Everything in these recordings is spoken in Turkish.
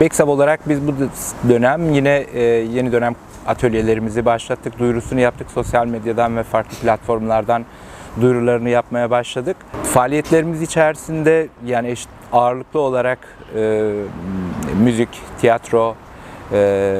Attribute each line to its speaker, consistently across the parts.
Speaker 1: Beksav olarak biz bu dönem yine e, yeni dönem atölyelerimizi başlattık. Duyurusunu yaptık sosyal medyadan ve farklı platformlardan duyurularını yapmaya başladık. Faaliyetlerimiz içerisinde yani eşit ağırlıklı olarak e, müzik, tiyatro, e,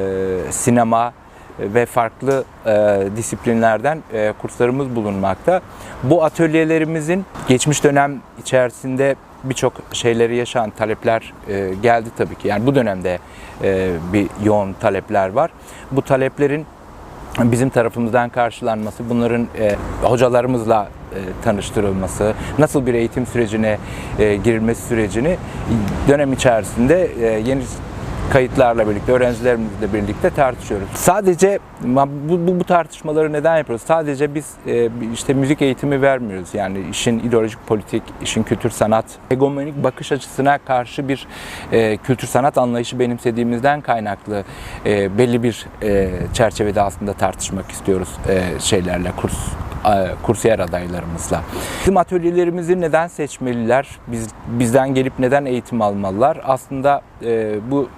Speaker 1: sinema ve farklı e, disiplinlerden e, kurslarımız bulunmakta. Bu atölyelerimizin geçmiş dönem içerisinde birçok şeyleri yaşayan talepler e, geldi tabii ki. Yani bu dönemde e, bir yoğun talepler var. Bu taleplerin bizim tarafımızdan karşılanması, bunların e, hocalarımızla e, tanıştırılması, nasıl bir eğitim sürecine e, girilmesi sürecini dönem içerisinde e, yeni kayıtlarla birlikte, öğrencilerimizle birlikte tartışıyoruz. Sadece bu, bu, bu tartışmaları neden yapıyoruz? Sadece biz e, işte müzik eğitimi vermiyoruz. Yani işin ideolojik, politik, işin kültür sanat, egomenik bakış açısına karşı bir e, kültür sanat anlayışı benimsediğimizden kaynaklı e, belli bir e, çerçevede aslında tartışmak istiyoruz e, şeylerle, kurs kursiyer adaylarımızla. Bizim atölyelerimizi neden seçmeliler? Biz bizden gelip neden eğitim almalılar? Aslında e, bu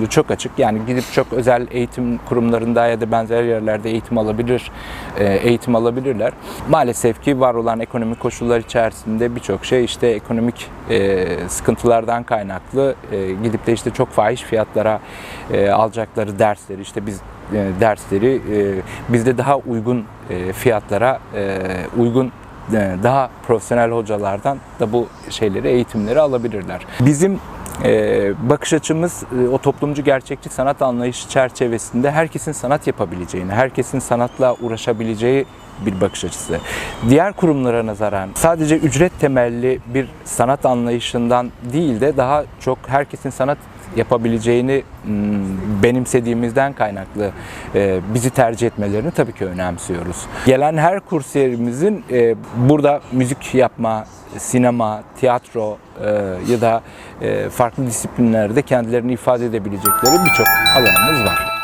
Speaker 1: m, çok açık. Yani gidip çok özel eğitim kurumlarında ya da benzer yerlerde eğitim alabilir, e, eğitim alabilirler. Maalesef ki var olan ekonomik koşullar içerisinde birçok şey işte ekonomik e, sıkıntılardan kaynaklı e, gidip de işte çok fahiş fiyatlara alacakları dersleri işte biz dersleri bizde daha uygun fiyatlara uygun daha profesyonel hocalardan da bu şeyleri eğitimleri alabilirler. Bizim bakış açımız e, o toplumcu gerçekçi sanat anlayışı çerçevesinde herkesin sanat yapabileceğini, herkesin sanatla uğraşabileceği bir bakış açısı. Diğer kurumlara nazaran sadece ücret temelli bir sanat anlayışından değil de daha çok herkesin sanat yapabileceğini m, benimsediğimizden kaynaklı e, bizi tercih etmelerini tabii ki önemsiyoruz. Gelen her kursiyerimizin e, burada müzik yapma, sinema, tiyatro e, ya da farklı disiplinlerde kendilerini ifade edebilecekleri birçok alanımız var.